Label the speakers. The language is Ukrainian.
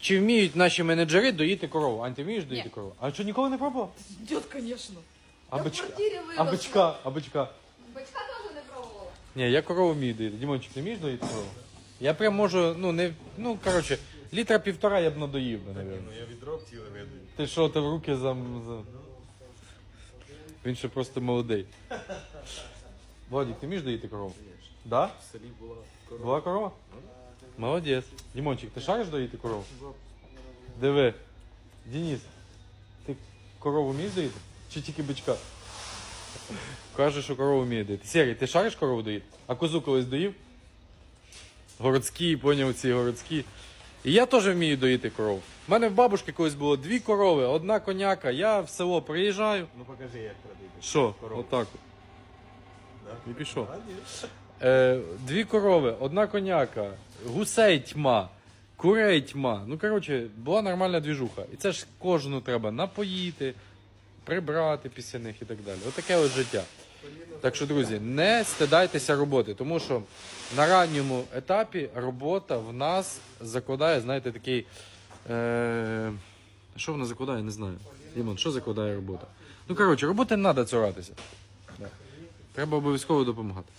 Speaker 1: Чи вміють наші менеджери доїти корову? Ань, ти вмієш доїти
Speaker 2: Ні.
Speaker 1: корову? А що ніколи не пробував?
Speaker 2: Дід, звісно.
Speaker 1: А
Speaker 2: Я в
Speaker 1: бичка?
Speaker 2: квартирі
Speaker 1: А
Speaker 2: виросла.
Speaker 1: бичка? А бичка?
Speaker 2: Батька теж не пробувала.
Speaker 1: Ні, я корову вмію доїти. Дімончик, ти вмієш доїти корову? Я прям можу, ну не. Ну, коротше, літра півтора я б надоїв би, навіть.
Speaker 3: Ну я відро ціле видаю.
Speaker 1: Ти що, ти в руки за. за... Він ще просто молодий. Владик, ти вмієш доїти корову? Да?
Speaker 3: В селі була корова.
Speaker 1: Була корова? Молодець. Дімончик, ти шариш доїти корову? Диви. Денис, ти корову вмієш доїти? Чи тільки бичка? Каже, що корову вміє доїти. Сергій, ти шариш корову доїти? А козу колись доїв? Городські, поняв ці городські. І я теж вмію доїти корову. У мене в бабушки колись було дві корови, одна коняка. Я в село приїжджаю.
Speaker 3: Ну покажи, як продати.
Speaker 1: Що? Отак. от.
Speaker 3: Да?
Speaker 1: І пішов.
Speaker 3: Молодець.
Speaker 1: Е, дві корови, одна коняка, гусей тьма, курей тьма. Ну, коротше, була нормальна двіжуха. І це ж кожну треба напоїти, прибрати після них і так далі. Отаке от життя. Так що, друзі, не стидайтеся роботи, тому що на ранньому етапі робота в нас закладає, знаєте, такий. Е... Що вона закладає, не знаю. Дімон, що закладає робота? Ну, коротше, роботи не треба цуратися. Треба обов'язково допомагати.